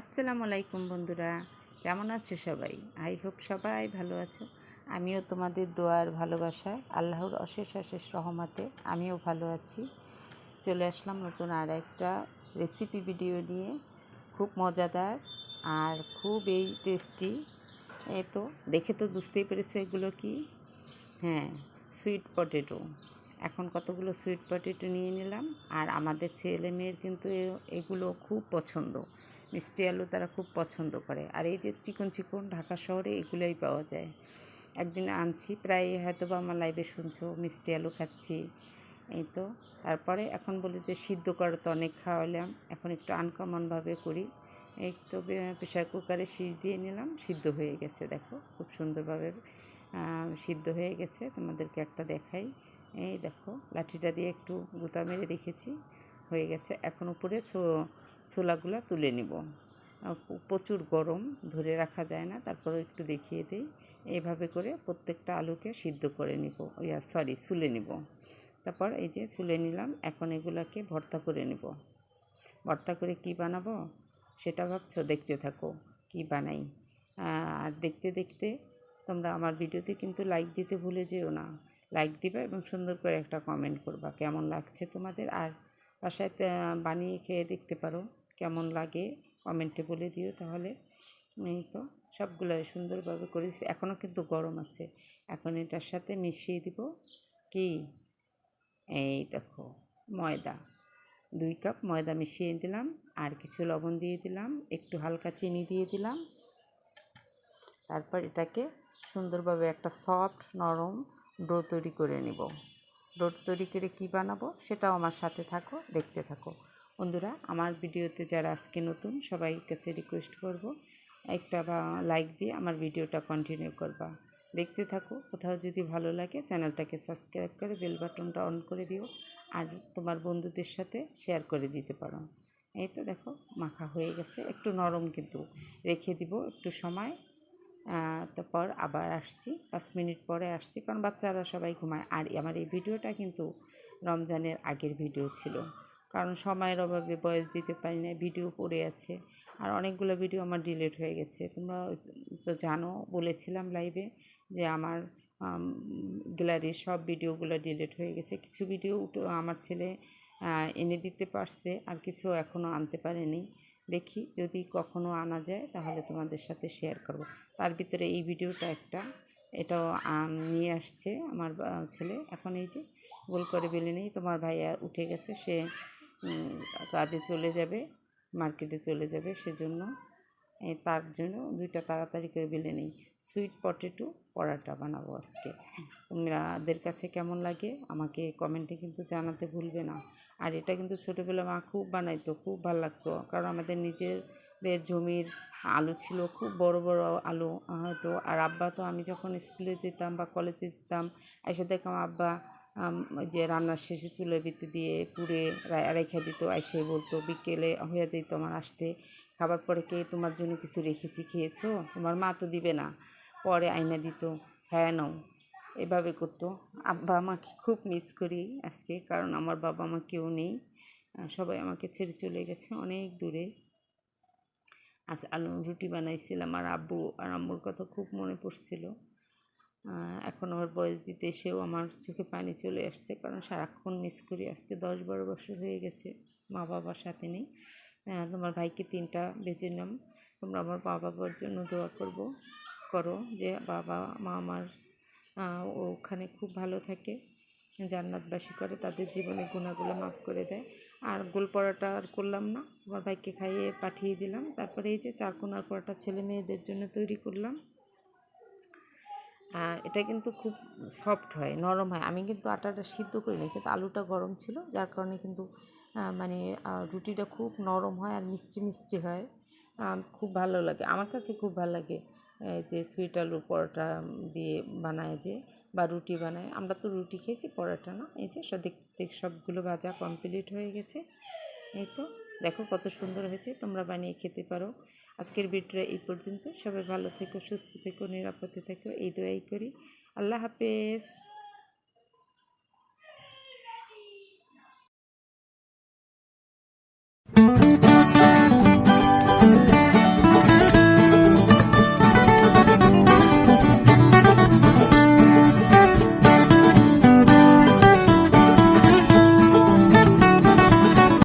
আসসালামু আলাইকুম বন্ধুরা। কেমন আছো সবাই? আই হোপ সবাই ভালো আছো। আমিও তোমাদের দোয়ার ভালোবাসা, আল্লাহর অশেষ অশেষ রহমতে আমিও ভালো আছি। চলে আসলাম নতুন আর একটা রেসিপি ভিডিও নিয়ে। খুব মজাদার আর খুব এই টেস্টি এ তো, দেখে তো বুঝতেই পেরেছ এগুলো কি? হ্যাঁ সুইট পটেটো এখন কতগুলো সুইট পটেটো নিয়ে নিলাম। আর আমাদের ছেলে মেয়ের কিন্তু এগুলো খুব পছন্দ। মিষ্টি আলু তারা খুব পছন্দ করে। আর এই যে চিকন চিকন ঢাকা শহরে এগুলোই পাওয়া যায়। একদিন আনছি, প্রায় হয়তো বা আমার লাইভে শুনছো, মিষ্টি আলু খাচ্ছি। এই তো, তারপরে এখন বলি যে সিদ্ধ করা তো অনেক খাওয়ালাম, এখন একটু আনকমনভাবে করি। এই তো প্রেশার কুকারে শীষ দিয়ে নিলাম, সিদ্ধ হয়ে গেছে, দেখো, খুব সুন্দরভাবে সিদ্ধ হয়ে গেছে, তোমাদেরকে একটা দেখাই। এই দেখো, লাঠিটা দিয়ে একটু গুঁতা মেরে দেখেছি হয়ে গেছে। এখন উপরে ছো- ছোলাগুলো তুলে নিব। প্রচুর গরম, ধরে রাখা যায় না। তারপরে একটু দেখিয়ে দিই। এইভাবে করে প্রত্যেকটা আলুকে সিদ্ধ করে নিব। ইয়া সরি ছুলে নিব। তারপর এই যে ছুলে নিলাম, এখন এগুলাকে ভর্তা করে নিব। ভর্তা করে কি বানাবো? সেটা ভাবছ? দেখতে থাকো কি বানাই। আর দেখতে দেখতে তোমরা আমার ভিডিওতে কিন্তু লাইক দিতে ভুলে যেও না। লাইক দিবা এবং সুন্দর করে একটা কমেন্ট করবা। কেমন লাগছে তোমাদের? আর বাসায় বানিয়ে খেয়ে দেখতে পারো। কেমন লাগে কমেন্টে বলে দিও তাহলে। এই তো সবগুলো সুন্দরভাবে করেছি। এখনও কিন্তু গরম আছে। এখন এটার সাথে মিশিয়ে দিব। কি? এই দেখো, ময়দা। দুই কাপ ময়দা মিশিয়ে দিলাম। আর কিছু লবণ দিয়ে দিলাম। একটু হালকা চিনি দিয়ে দিলাম। তারপর এটাকে সুন্দরভাবে একটা সফট নরম ডো তৈরি করে নেব। ডো তৈরি করে কী বানাবো সেটাও আমার সাথে থাকো, দেখতে থাকো। বন্ধুরা, আমার ভিডিওতে যারা আজকে নতুন সবাই কাছে রিকোয়েস্ট করব, একটা বা লাইক দিয়ে আমার ভিডিওটা কন্টিনিউ করবা। দেখতে থাকো, কোথাও যদি ভালো লাগে, চ্যানেলটাকে সাবস্ক্রাইব করে বেল বাটনটা অন করে দিও, আর তোমার বন্ধুদের সাথে শেয়ার করে দিতে পারো। এই তো দেখো, মাখা হয়ে গেছে। একটু নরম কিন্তু রেখে দিব, একটু সময়। তারপর আবার আসছি, পাঁচ মিনিট পরে আসছি, কারণ বাচ্চারা সবাই ঘুমায়। আর আমার এই ভিডিওটা কিন্তু রমজানের আগের ভিডিও ছিল। কারণ সময়ের অভাবে বয়স দিতে পারি না ভিডিও পড়ে আছে। আর অনেকগুলো ভিডিও আমার ডিলিট হয়ে গেছে। তোমরা তো জানো, বলেছিলাম লাইভে যে আমার গ্যালারির সব ভিডিওগুলো ডিলিট হয়ে গেছে। কিছু ভিডিও আমার ছেলে এনে দিতে পারছে, আর কিছু এখনও আনতে পারেনি। দেখি যদি কখনো আনা যায়, তাহলে তোমাদের সাথে শেয়ার করব। তার ভিতরে এই ভিডিওটা একটা, এটাও নিয়ে আসছে আমার ছেলে। এখন এই যে গোল করে বেলে নেই, তোমার ভাইয়া উঠে গেছে, সে কাজে চলে যাবে, মার্কেটে চলে যাবে সেজন্য তার জন্য দুইটা তাড়াতাড়ি করে বেলে নেই। সুইট পটেটো পরাটা বানাবো আজকে। তোমাদের কাছে কেমন লাগে আমাকে কমেন্টে কিন্তু জানাতে ভুলবে না। আর এটা কিন্তু ছোটোবেলা মা খুব বানাইতো, খুব ভালো লাগতো। কারণ আমাদের নিজেদের জমির আলু ছিল, খুব বড় বড় আলু হয়তো আর আব্বা তো আমি যখন স্কুলে যেতাম বা কলেজে যেতাম এসে দেখতাম, আব্বা যে রান্নার শেষে চুলের ভিতরে দিয়ে পুড়ে রেখে দিত এসে বলতো, বিকেলে হয়ে যেত আমার আসতে। খাবার পরে কে তোমার জন্য কিছু রেখেছি, খেয়েছো? তোমার মা তো দিবে না। পরে আইনা দিত হ্যাঁ নাও। এভাবে করতো। আব্বা আমাকে খুব মিস করি আজকে, কারণ আমার বাবা মা কেউ নেই। সবাই আমাকে ছেড়ে চলে গেছে অনেক দূরে। আজ আলু রুটি বানাইছিলাম, আর আব্বু আর আম্মুর কথা খুব মনে পড়ছিল। এখন আমার বয়স দিতে এসেও আমার চোখে পানি চলে আসছে। কারণ সারাক্ষণ মিস করি। আজকে দশ বারো বছর হয়ে গেছে, মা বাবার সাথে নেই। তোমার ভাইকে তিনটা বেজে নাম। তোমরা আমার মা বাবার জন্য দোয়া করব, করো যে বাবা, মা আমার ওখানে খুব ভালো থাকে, জান্নাতবাসী করে, তাদের জীবনে গুণাগুলো মাফ করে দেয়। আর গোল পরোটা আর করলাম না আমার ভাইকে খাইয়ে পাঠিয়ে দিলাম। তারপরে এই যে চারকোনার পরোটা ছেলে মেয়েদের জন্য তৈরি করলাম। এটা কিন্তু খুব সফট হয়, নরম হয়। আমি কিন্তু আটাটা সিদ্ধ করি করিনি কিন্তু আলুটা গরম ছিল, যার কারণে কিন্তু মানে রুটিটা খুব নরম হয় আর মিষ্টি মিষ্টি হয়। খুব ভালো লাগে। আমার কাছে খুব ভালো লাগে যে সুইট আলু পরোটা দিয়ে বানায় যে, বা রুটি বানায়। আমরা তো রুটি খেয়েছি, পরোটা না, এই যে সব দেখতে সবগুলো ভাজা কমপ্লিট হয়ে গেছে, এই তো। দেখো কত সুন্দর হয়েছে, তোমরা বানিয়ে খেতে পারো। আজকের ভিডিওটা এই পর্যন্ত। সবাই ভালো থেকো, সুস্থ থেকো, নিরাপদে থেকো। এই দোয়াই করি। আল্লাহ হাফেজ।